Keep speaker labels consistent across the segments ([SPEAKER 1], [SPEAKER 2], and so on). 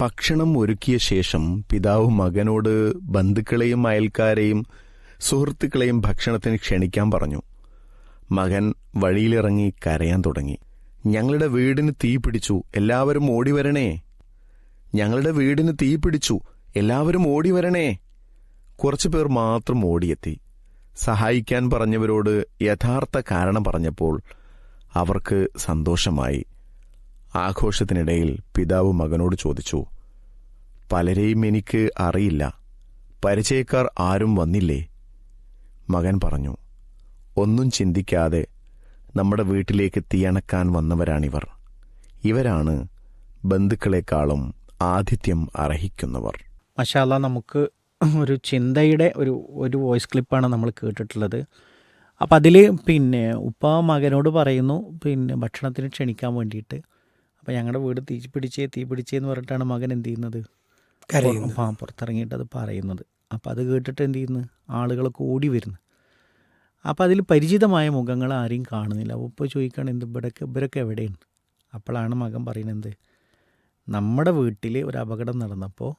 [SPEAKER 1] ഭക്ഷണം ഒരുക്കിയ ശേഷം പിതാവ് മകനോട് ബന്ധുക്കളെയും അയൽക്കാരെയും സുഹൃത്തുക്കളെയും ഭക്ഷണത്തിന് ക്ഷണിക്കാൻ പറഞ്ഞു. മകൻ വഴിയിലിറങ്ങി കരയാൻ തുടങ്ങി. ഞങ്ങളുടെ വീടിന് തീ പിടിച്ചു. എല്ലാവരും ഓടി വരണേ. ഞങ്ങളുടെ വീടിന് തീ പിടിച്ചു. എല്ലാവരും ഓടി വരണേ. കുറച്ചു പേർ മാത്രം ഓടിയെത്തി. സഹായിക്കാൻ പറഞ്ഞവരോട് യഥാർത്ഥ കാരണം പറഞ്ഞപ്പോൾ അവർക്ക് സന്തോഷമായി. ആഘോഷത്തിനിടയിൽ പിതാവ് മകനോട് ചോദിച്ചു പലരെയും എനിക്ക് അറിയില്ല. പരിചയക്കാർ ആരും വന്നില്ലേ? മകൻ പറഞ്ഞു ഒന്നും ചിന്തിക്കാതെ നമ്മുടെ വീട്ടിലേക്ക് തീയണക്കാൻ വന്നവരാണിവർ. ഇവരാണ് ബന്ധുക്കളെക്കാളും ആതിഥ്യം അർഹിക്കുന്നവർ.
[SPEAKER 2] മഷാല നമുക്ക് ഒരു ചിന്തയുടെ ഒരു ഒരു വോയിസ് ക്ലിപ്പാണ് നമ്മൾ കേട്ടിട്ടുള്ളത്. അപ്പം അതിൽ പിന്നെ ഉപ്പ മകനോട് പറയുന്നു പിന്നെ ഭക്ഷണത്തിന് ക്ഷണിക്കാൻ വേണ്ടിയിട്ട്. അപ്പം ഞങ്ങളുടെ വീട് തീ പിടിച്ചേ തീ പിടിച്ചേ എന്ന് പറഞ്ഞിട്ടാണ് മകൻ എന്ത് ചെയ്യുന്നത്?
[SPEAKER 3] കരയുന്നു
[SPEAKER 2] ആ പുറത്തിറങ്ങിയിട്ട് അത് പറയുന്നത്. അപ്പം അത് കേട്ടിട്ട് എന്ത് ചെയ്യുന്നു? ആളുകളൊക്കെ ഓടി വരുന്നു. അപ്പോൾ അതിൽ പരിചിതമായ മുഖങ്ങൾ ആരെയും കാണുന്നില്ല. ഉപ്പ ചോദിക്കുകയാണ് എന്ത് ഇവിടൊക്കെ ഇവരൊക്കെ എവിടെയാണ്? അപ്പോഴാണ് മകൻ പറയുന്നത് നമ്മുടെ വീട്ടിൽ ഒരു അപകടം നടന്നപ്പോൾ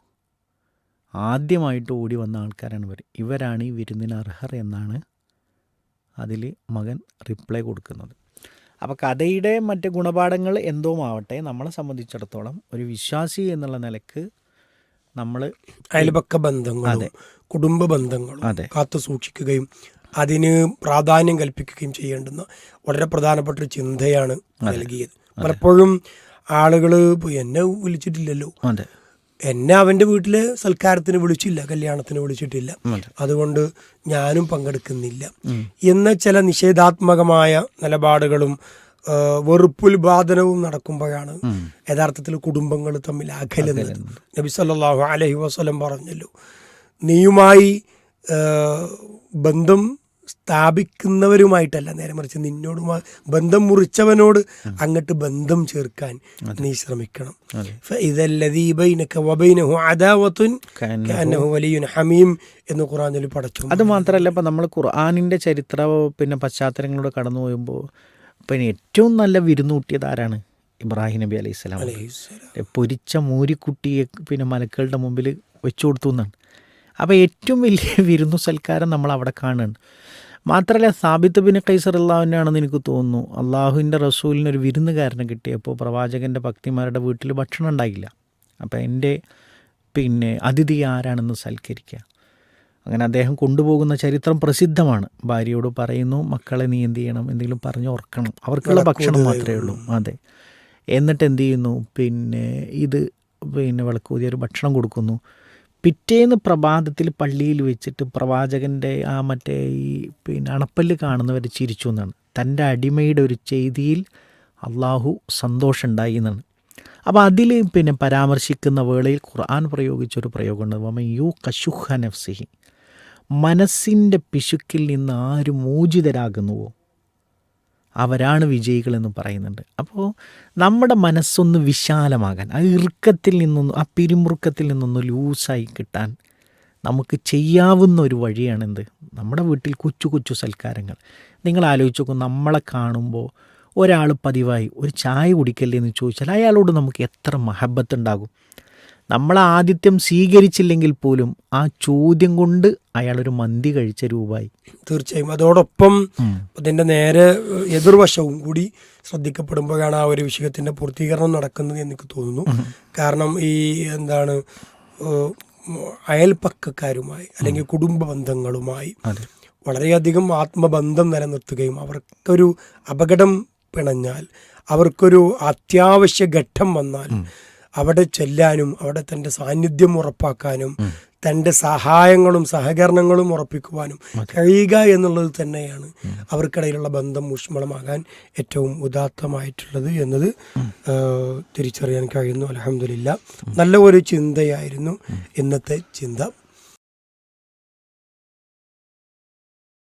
[SPEAKER 2] ആദ്യമായിട്ട് ഓടി വന്ന ആൾക്കാരാണ് ഇവർ ഇവരാണ് ഈ വിരുന്നിന് അർഹർ എന്നാണ് അതിൽ മകൻ റിപ്ലൈ കൊടുക്കുന്നത്. അപ്പോൾ കഥയുടെ മറ്റ് ഗുണപാഠങ്ങൾ എന്തോ ആവട്ടെ നമ്മളെ സംബന്ധിച്ചിടത്തോളം ഒരു വിശ്വാസി എന്നുള്ള നിലയ്ക്ക് നമ്മൾ
[SPEAKER 3] അയൽപക്ക ബന്ധങ്ങളും കുടുംബ ബന്ധങ്ങളും
[SPEAKER 2] അതെ.
[SPEAKER 3] കാത്തു സൂക്ഷിക്കുകയും അതിന് പ്രാധാന്യം കൽപ്പിക്കുകയും ചെയ്യേണ്ടുന്ന വളരെ പ്രധാനപ്പെട്ട ഒരു ചിന്തയാണ് നൽകിയത്. പലപ്പോഴും ആളുകൾ എന്നെ വിളിച്ചിട്ടില്ലല്ലോ. എന്നെ അവന്റെ വീട്ടിൽ സൽക്കാരത്തിന് വിളിച്ചില്ല കല്യാണത്തിന് വിളിച്ചിട്ടില്ല. അതുകൊണ്ട് ഞാനും പങ്കെടുക്കുന്നില്ല. എന്ന ചില നിഷേധാത്മകമായ നിലപാടുകളും വെറുപ്പുൽബാധനവും നടക്കുമ്പോഴാണ് യഥാർത്ഥത്തിൽ കുടുംബങ്ങൾ തമ്മിൽ അകലുന്നത്. നബി സല്ലാഹു അലഹി വസ്ലം പറഞ്ഞല്ലോ നീയുമായി ബന്ധം സ്ഥാപിക്കുന്നവരുമായിട്ടല്ല. നേരെ മറിച്ച് നിന്നോട് ബന്ധം മുറിച്ചവനോട് അങ്ങോട്ട് ബന്ധം ചേർക്കാൻ നീ ശ്രമിക്കണം. ഹമീം എന്ന് ഖുർആനിൽ പഠിച്ചു
[SPEAKER 2] അത് മാത്രമല്ല ഇപ്പം നമ്മൾ ഖുർആാനിന്റെ ചരിത്ര പിന്നെ പശ്ചാത്തലങ്ങളോട് കടന്നു പോകുമ്പോൾ പിന്നെ ഏറ്റവും നല്ല വിരുന്നൂട്ടിയത് ആരാണ്? ഇബ്രാഹിം നബി അലൈഹി സ്വലാം. പൊരിച്ച മൂരിക്കുട്ടിയെ പിന്നെ മലക്കളുടെ മുമ്പിൽ വെച്ചു കൊടുത്തു എന്നാണ്. അപ്പോൾ ഏറ്റവും വലിയ വിരുന്നു സൽക്കാരം നമ്മൾ അവിടെ കാണുന്നുണ്ട്. മാത്രമല്ല സാബിത്ത് ബിൻ കൈസർ അള്ളാഹുവിനാണെന്ന് എനിക്ക് തോന്നുന്നു അള്ളാഹുവിന്റെ റസൂലിന് ഒരു വിരുന്നുകാരനെ കിട്ടിയപ്പോൾ പ്രവാചകന്റെ ഭക്തിമാരുടെ വീട്ടിൽ ഭക്ഷണം ഉണ്ടായില്ല. അപ്പോൾ എന്റെ പിന്നെ അതിഥി ആരാണെന്ന് സൽക്കരിക്കുക. അങ്ങനെ അദ്ദേഹം കൊണ്ടുപോകുന്ന ചരിത്രം പ്രസിദ്ധമാണ്. ഭാര്യയോട് പറയുന്നു മക്കളെ നീ എന്ത് ചെയ്യണം? എന്തെങ്കിലും പറഞ്ഞ് ഓർക്കണം. അവർക്കുള്ള ഭക്ഷണം മാത്രമേ ഉള്ളൂ. അതെ. എന്നിട്ട് എന്ത് ചെയ്യുന്നു? പിന്നെ ഇത് പിന്നെ വിളക്കൂതിയ ഒരു ഭക്ഷണം കൊടുക്കുന്നു. പിറ്റേന്ന് പ്രഭാതത്തിൽ പള്ളിയിൽ വെച്ചിട്ട് പ്രവാചകന്റെ ആ മറ്റേ ഈ പിന്നെ അണപ്പല്ല് കാണുന്നവർ ചിരിച്ചു എന്നാണ്. തന്റെ അടിമയുടെ ഒരു ചെയ്തിയിൽ അള്ളാഹു സന്തോഷമുണ്ടായി എന്നാണ്. അപ്പോൾ അതിൽ പിന്നെ പരാമർശിക്കുന്ന വേളയിൽ ഖുർആൻ പ്രയോഗിച്ചൊരു പ്രയോഗമുണ്ട്. യു കശുഹ നഫ്സിഹി. മനസ്സിന്റെ പിശുക്കിൽ നിന്ന് ആര് മോചിതരാകുന്നുവോ? അവരാണ് വിജയികളെന്നും പറയുന്നുണ്ട്. അപ്പോൾ നമ്മുടെ മനസ്സൊന്ന് വിശാലമാകാൻ ആ ഇറുക്കത്തിൽ നിന്നൊന്ന് ആ പിരിമുറുക്കത്തിൽ നിന്നൊന്ന് ലൂസായി കിട്ടാൻ നമുക്ക് ചെയ്യാവുന്ന ഒരു വഴിയാണെന്ത്? നമ്മുടെ വീട്ടിൽ കൊച്ചു കൊച്ചു സൽക്കാരങ്ങൾ. നിങ്ങൾ ആലോചിച്ച് നോക്കും നമ്മളെ കാണുമ്പോൾ ഒരാൾ പതിവായി ഒരു ചായ കുടിക്കല്ലേ എന്ന് ചോദിച്ചാൽ അയാളോട് നമുക്ക് എത്ര മഹബത്ത് ഉണ്ടാകും? നമ്മൾ ആദിത്യം സ്വീകരിച്ചില്ലെങ്കിൽ പോലും ആ ചോദ്യം കൊണ്ട് അയാൾ ഒരു മന്തി കഴിച്ച രൂപമായി
[SPEAKER 3] തീർച്ചയായും. അതോടൊപ്പം അതിന്റെ നേരെ എതിർവശവും കൂടി ശ്രദ്ധിക്കപ്പെടുമ്പോഴാണ് ആ ഒരു വിഷയത്തിന്റെ പൂർത്തീകരണം നടക്കുന്നത് എനിക്ക് തോന്നുന്നു. കാരണം ഈ എന്താണ് അയൽപ്പക്കക്കാരുമായി അല്ലെങ്കിൽ കുടുംബ ബന്ധങ്ങളുമായി വളരെയധികം ആത്മബന്ധം നിലനിർത്തുകയും അവർക്കൊരു അപകടം പിണഞ്ഞാൽ അവർക്കൊരു അത്യാവശ്യ ഘട്ടം വന്നാൽ അവിടെ ചെല്ലാനും അവിടെ തന്റെ സാന്നിധ്യം ഉറപ്പാക്കാനും തന്റെ സഹായങ്ങളും സഹകരണങ്ങളും ഉറപ്പിക്കുവാനും കഴിയുക എന്നുള്ളത് തന്നെയാണ് അവർക്കിടയിലുള്ള ബന്ധം ഊഷ്മളമാകാൻ ഏറ്റവും ഉദാത്തമായിട്ടുള്ളത് എന്നത് തിരിച്ചറിയാൻ കഴിയുന്നു. അലഹമില്ല നല്ല ഒരു ചിന്തയായിരുന്നു ഇന്നത്തെ ചിന്ത.